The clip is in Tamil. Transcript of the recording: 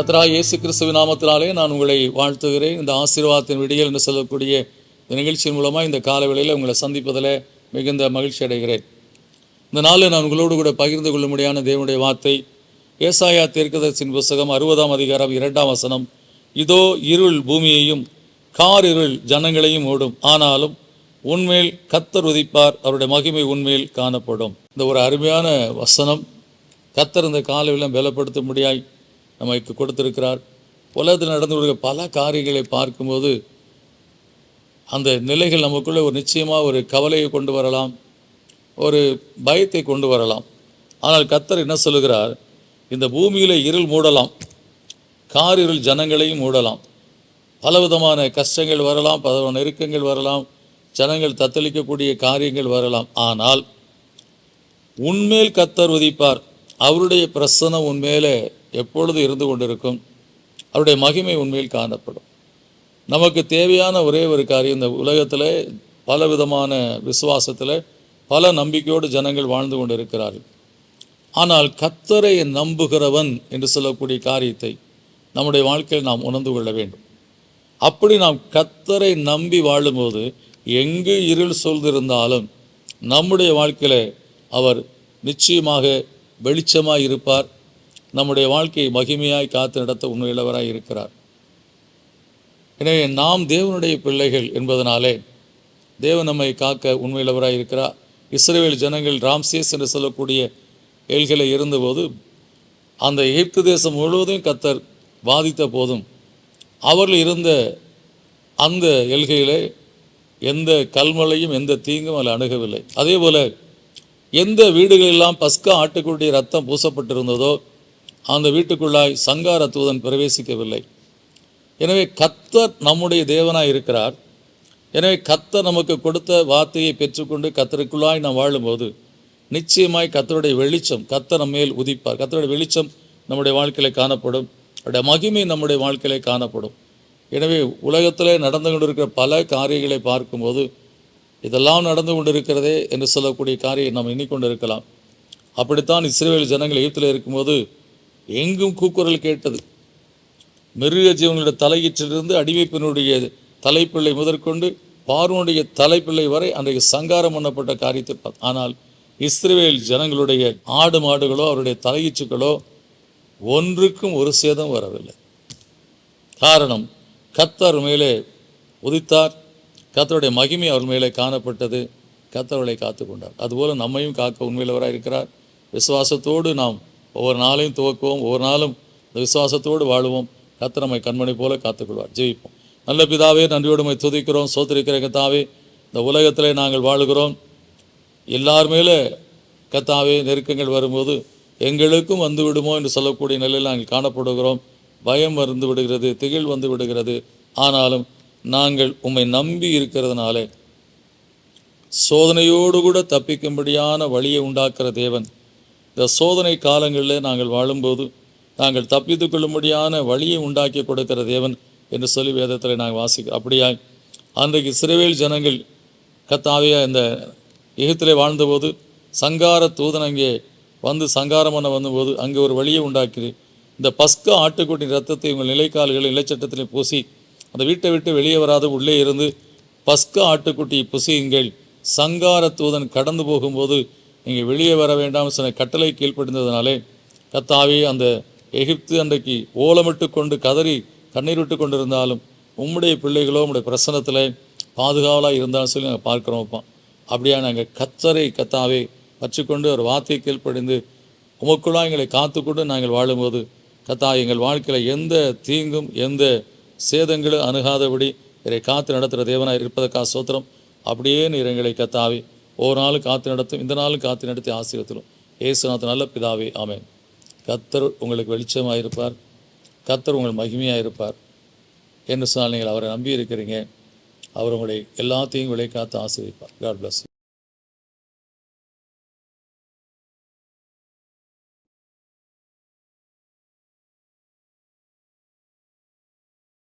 கத்ரா இயேசு கிறிஸ்துவ நாமத்தினாலே நான் உங்களை வாழ்த்துகிறேன். இந்த ஆசீர்வாதத்தின் விடியல் என்று சொல்லக்கூடிய இந்த நிகழ்ச்சியின் மூலமாக இந்த காலவேளையில் உங்களை சந்திப்பதில் மிகுந்த மகிழ்ச்சி அடைகிறேன். இந்த நாளில் நான் உங்களோடு கூட பகிர்ந்து கொள்ளும்படியான தேவனுடைய வார்த்தை ஏசாயா தீர்க்கதரிசின் புஸ்தகம் அறுபதாம் அதிகாரம் இரண்டாம் வசனம். இதோ இருள் பூமியையும் கார் இருள் ஜனங்களையும் ஓடும். ஆனாலும் உண்மையில் கத்தர் உதிப்பார் அவருடைய மகிமை உண்மையில் காணப்படும். இந்த ஒரு அருமையான வசனம். கத்தர் இந்த காலையில் பலப்படுத்த முடியாய் நமக்கு கொடுத்திருக்கிறார். உலகத்தில் நடந்து வருகிற பல காரியங்களை பார்க்கும்போது அந்த நிலைகள் நமக்குள்ளே ஒரு நிச்சயமாக ஒரு கவலையை கொண்டு வரலாம். ஒரு பயத்தை கொண்டு வரலாம். ஆனால் கத்தர் என்ன சொல்லுகிறார்? இந்த பூமியில் இருள் மூடலாம். காரிருள் ஜனங்களையும் மூடலாம். பலவிதமான கஷ்டங்கள் வரலாம் பல நெருக்கங்கள் வரலாம். ஜனங்கள் தத்தளிக்கக்கூடிய காரியங்கள் வரலாம். ஆனால் உன்மேல் கத்தர் உதிப்பார். அவருடைய பிரசனம் உன்மேலே எப்பொழுது இருந்து கொண்டிருக்கும்? அவருடைய மகிமை உண்மையில் காணப்படும். நமக்கு தேவையான ஒரே ஒரு காரியம் இந்த உலகத்தில் பல விதமான விசுவாசத்தில் பல நம்பிக்கையோடு ஜனங்கள் வாழ்ந்து கொண்டு இருக்கிறார்கள் ஆனால் கத்தரை நம்புகிறவன் என்று சொல்லக்கூடிய காரியத்தை நம்முடைய வாழ்க்கையில் நாம் உணர்ந்து கொள்ள வேண்டும். அப்படி நாம் கத்தரை நம்பி வாழும்போது எங்கு இருள் சொல்திருந்தாலும் நம்முடைய வாழ்க்கையில் அவர் நிச்சயமாக வெளிச்சமாக இருப்பார் நம்முடைய வாழ்க்கையை மகிமையாய் காத்து நடத்த உண்மையுள்ளவராய் இருக்கிறார். எனவே நாம் தேவனுடைய பிள்ளைகள் என்பதனாலே தேவன் நம்மை காக்க உண்மையுள்ளவராய் இருக்கிறார். இஸ்ரேல் ஜனங்கள் ராம்சேஸ் என்று சொல்லக்கூடிய ஏழ்களை இருந்தபோது அந்த எகிப்து தேசம் முழுவதும் கத்தர் பாதித்த போதும் அவர்கள் இருந்த அந்த எல்கையிலே எந்த கல்மலையும் எந்த தீங்கும் அதில் அணுகவில்லை. அதே போல் எந்த வீடுகளெல்லாம் பஸ்கா ஆட்டுக்குடைய ரத்தம் பூசப்பட்டிருந்ததோ அந்த வீட்டுக்குள்ளாய் சங்கார தூதன் பிரவேசிக்கவில்லை. எனவே கத்தர் நம்முடைய தேவனாய் இருக்கிறார். எனவே கத்தர் நமக்கு கொடுத்த வார்த்தையை பெற்றுக்கொண்டு கத்தருக்குள்ளாய் நாம் வாழும்போது நிச்சயமாய் கத்தருடைய வெளிச்சம் கத்தர் நம்ம மேல் உதிப்பார். கத்தருடைய வெளிச்சம் நம்முடைய வாழ்க்கையில் காணப்படும். அவருடைய மகிமை நம்முடைய வாழ்க்கையிலே காணப்படும். எனவே உலகத்தில் நடந்து கொண்டிருக்கிற பல காரியங்களை பார்க்கும்போது இதெல்லாம் நடந்து கொண்டிருக்கிறதே என்று சொல்லக்கூடிய காரியம் நாம் எண்ணிக்கொண்டிருக்கலாம். அப்படித்தான் இஸ்ரேல் ஜனங்கள் எகிப்தில் இருக்கும்போது எங்கும் கூக்குரல் கேட்டது. மிருக ஜீவனுடைய தலையீற்றிலிருந்து அடிமைப்பினுடைய தலைப்பிள்ளை முதற்கொண்டு பார்வனுடைய தலைப்பிள்ளை வரை அன்றைக்கு சங்காரம் பண்ணப்பட்ட காரியத்தை ஆனால் இஸ்ரேல் ஜனங்களுடைய ஆடு மாடுகளோ அவருடைய தலையீச்சுக்களோ ஒன்றுக்கும் ஒரு சேதம் வரவில்லை. காரணம் கத்தர் மேலே உதித்தார். கத்தருடைய மகிமை அவர் மேலே காணப்பட்டது. கத்தர்களை காத்து கொண்டார் அதுபோல் நம்மையும் காக்க உண்மையிலவராக இருக்கிறார். விசுவாசத்தோடு நாம் ஒவ்வொரு நாளையும் துவக்குவோம் ஒவ்வொரு நாளும் இந்த விசுவாசத்தோடு வாழுவோம். கத்தர் நம்மை கண்மணி போல காத்துக்கொள்வார். ஜெயிப்போம். நல்ல பிதாவே நன்றியோடுமை துதிக்கிறோம். சோத்திருக்கிற கத்தாவே இந்த உலகத்தில் நாங்கள் வாழுகிறோம். எல்லார் மேலே கத்தாவே நெருக்கங்கள் வரும்போது எங்களுக்கும் வந்து விடுமோ என்று சொல்லக்கூடிய நிலையில் நாங்கள் காணப்படுகிறோம். பயம் வந்து விடுகிறது திகில் வந்து விடுகிறது. ஆனாலும் நாங்கள் உம்மை நம்பி இருக்கிறதுனாலே சோதனையோடு கூட தப்பிக்கும்படியான வழியை உண்டாக்குற தேவன் இந்த சோதனை காலங்களில் நாங்கள் வாழும்போது நாங்கள் தப்பித்து கொள்ளும்படியான வழியை உண்டாக்கி கொடுக்கிற தேவன் என்று சொல்லி வேதத்தில் நாங்கள் வாசிக்கிறோம் அப்படியாய் அன்றைக்கு சிறுவேல் ஜனங்கள் கத்தாவிய இந்த எகிப்திலே வாழ்ந்தபோது சங்கார தூதன் அங்கே வந்து சங்காரம் பண்ண வந்தபோது அங்கே ஒரு வழியை உண்டாக்கி இந்த பஸ்கா ஆட்டுக்குட்டி ரத்தத்தை உங்கள் நிலைக்கால்களில் நிலச்சட்டத்தில் பூசி அந்த வீட்டை விட்டு வெளியே வராது உள்ளே இருந்து பஸ்கா ஆட்டுக்குட்டியை புசியுங்கள். சங்கார தூதன் கடந்து போகும்போது நீங்கள் வெளியே வர வேண்டாம் சில கட்டளை கீழ்ப்படிந்ததுனாலே கத்தாவே அந்த எகிப்து அன்றைக்கு ஓலமிட்டு கொண்டு கதறி கண்ணீர் விட்டு கொண்டிருந்தாலும் உம்முடைய பிள்ளைகளோ உம்முடைய பிரசனத்தில் பாதுகாவலாக இருந்தாலும் சொல்லி நாங்கள் பார்க்குறோம்ப்பா அப்படியா நாங்கள் கத்தரை கத்தாவே வச்சுக்கொண்டு ஒரு வார்த்தையை கீழ்ப்படிந்து உமக்குள்ளாக எங்களை காத்துக்கொண்டு நாங்கள் வாழும்போது கத்தா எங்கள் வாழ்க்கையில் எந்த தீங்கும் எந்த சேதங்களும் அணுகாதபடி இதை காத்து நடத்துகிற தேவனாக இருப்பதற்காக சோத்திரம் அப்படியே நீர் எங்களை கத்தாவி ஒரு நாள் காத்து நடத்தும் இந்த நாளும் காத்து நடத்தி ஆசீர்வத்திலும் ஏசுநாத் நல்ல பிதாவே ஆமென். கத்தர் உங்களுக்கு வெளிச்சமாக இருப்பார் கத்தர் உங்கள் மகிமையாக இருப்பார் என்று சொன்னால் நீங்கள் அவரை நம்பி இருக்கிறீங்க அவர் உங்களை எல்லாத்தையும் விளை காத்து ஆசீர்விப்பார் காட் பிளஸ்